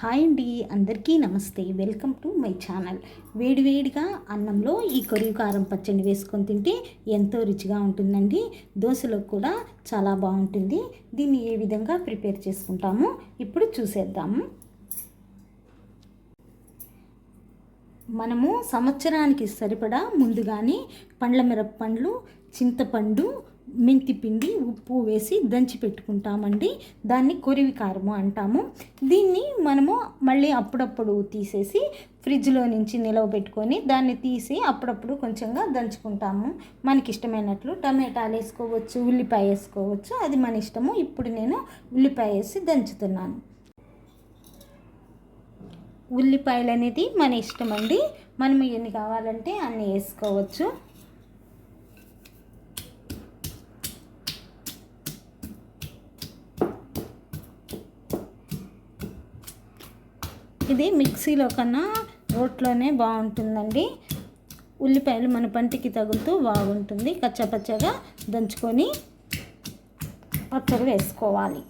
Hi అండి అందరికీ నమస్తే. Welcome to my channel. వేడివేడిగా అన్నంలో ఈ కొరివి కారం పచ్చడి వేసుకొని తింటే ఎంతో రుచిగా ఉంటుందండి. దోశలో కూడా చాలా బాగుంటుంది. దీన్ని ఏ విధంగా ప్రిపేర్ చేసుకుంటామో? ఇప్పుడు చూసేద్దాము మనము సంవత్సరానికి సరిపడా ముందుగానే పండ్ల మిరప పండ్లు చింతపండు మెంతి పిండి ఉప్పు వేసి దంచి పెట్టుకుంటామండి. దాన్ని కొరివి కారము అంటాము. దీన్ని మనము మళ్ళీ అప్పుడప్పుడు తీసేసి ఫ్రిడ్జ్లో నుంచి నిలవ పెట్టుకొని దాన్ని తీసి అప్పుడప్పుడు కొంచెంగా దంచుకుంటాము. మనకి ఇష్టమైనట్లు టమాటాలు వేసుకోవచ్చు ఉల్లిపాయ వేసుకోవచ్చు. అది మన ఇష్టము. ఇప్పుడు నేను ఉల్లిపాయ వేసి దంచుతున్నాను. ఉల్లిపాయలు అనేది మన ఇష్టం అండి మనము ఎన్ని కావాలంటే అన్ని వేసుకోవచ్చు. ఇది మిక్సీలో కన్నా రోట్లోనే బాగుంటుందండి. ఉల్లిపాయలు మన పంటికి తగులుతూ బాగుంటుంది. కచ్చపచ్చగా దంచుకొని పచ్చడి వేసుకోవాలి.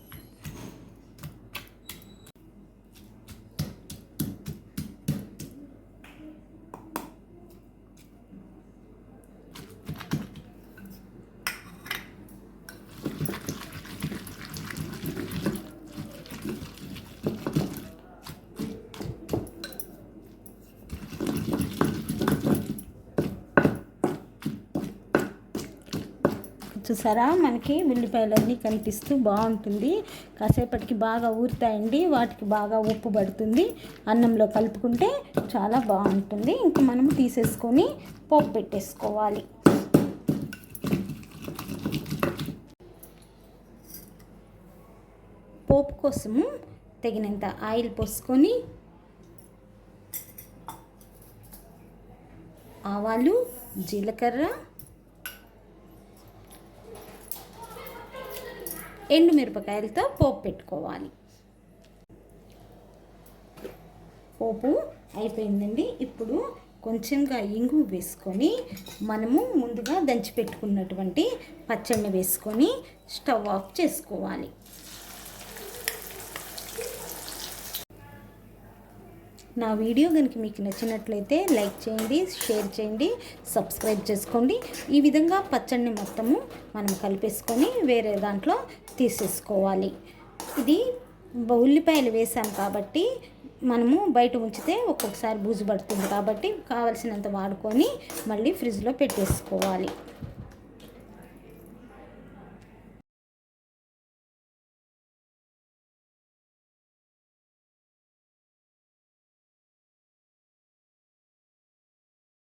చూసారా? మనకి ఉల్లిపాయలన్నీ కనిపిస్తూ బాగుంటుంది. కాసేపటికి బాగా ఊరుతాయండి. వాటికి బాగా ఉప్పు పడుతుంది. అన్నంలో కలుపుకుంటే చాలా బాగుంటుంది. ఇంకా మనం తీసేసుకొని పోపు పెట్టేసుకోవాలి. పోపు కోసము తగినంత ఆయిల్ పోసుకొని ఆవాలు జీలకర్ర ఎండు మిరపకాయలతో పోపు పెట్టుకోవాలి. పోపు అయిపోయిందండి. ఇప్పుడు కొంచెంగా ఇంగు వేసుకొని మనము ముందుగా దంచి పెట్టుకున్నటువంటి పచ్చడిని వేసుకొని స్టవ్ ఆఫ్ చేసుకోవాలి. నా వీడియో కనుక మీకు నచ్చినట్లయితే లైక్ చేయండి షేర్ చేయండి సబ్స్క్రైబ్ చేసుకోండి. ఈ విధంగా పచ్చడిని మొత్తము మనం కలిపేసుకొని వేరే దాంట్లో తీసేసుకోవాలి. ఇది ఉల్లిపాయలు వేసాం కాబట్టి మనము బయట ఉంచితే ఒక్కొక్కసారి బూజు పడుతుంది కాబట్టి కావలసినంత వాడుకొని మళ్ళీ ఫ్రిడ్జ్లో పెట్టేసుకోవాలి.